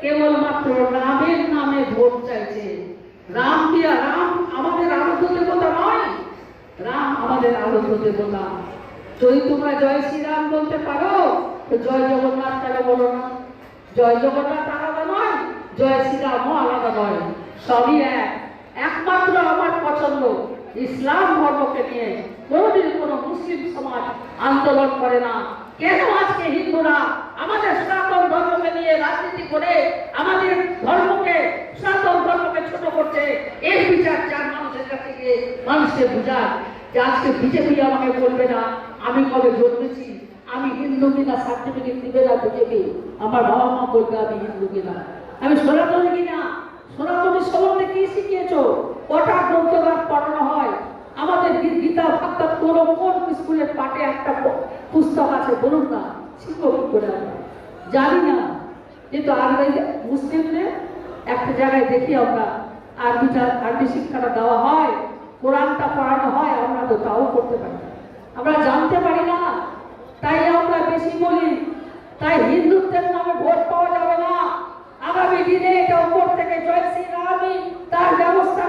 কেবলমাত্র রামের নামে ভোট চাইছে। রাম দিয়া রাম? আমাদের দেবতা নয়। রাম আমাদের দেবতা। যদি তোমরা জয় শ্রীরাম বলতে পারো জয় জগন্নাথ বলো না? জয় জগন্নাথ আলাদা নয়, জয় আলাদা নয়। সবই এক। একমাত্র আমার পছন্দ ইসলাম ধর্মকে নিয়ে। কোনোদিন কোনো মুসলিম সমাজ আন্দোলন করে না। কেন আজকে হিন্দুরা আমাদের সনাতন ধর্মকে নিয়ে রাজনীতি করে আমাদের ধর্মকে সনাতন ধর্মকে ছোট করছে এই বিচার চার মানুষের কাছে গিয়ে মানুষকে বুঝান যে আজকে বিজেপি আমাকে বলবে না, আমি কবে জন্মেছি আমি হিন্দু কিনা, সার্টিফিকেট দিবে না বিজেপি? আমার বাবা মা বলবে আমি হিন্দু কিনা। আমি সনাতনী কিনা? সনাতনী সম্বন্ধে কি শিখিয়েছো? কটা গ্রন্থগান পড়ানো হয়? আমাদের গীতা ভাগবত কোন কোন স্কুলের পাঠে একটা পুস্তক আছে? বলুন না, শিখব করে জানি না। কিন্তু আরবি মুসলিমদের একটা জায়গায় দেখি আমরা আরবিটা আরবি শিক্ষাটা দেওয়া হয় তাও করতে পারি আমরা জানতে পারি না, তাই আমরা বেশি বলি, তাই হিন্দুত্বের নামে ভোট পাওয়া যাবে না। আগামী দিনে এটা উপর থেকে জয় শ্রী রামই তার ব্যবস্থা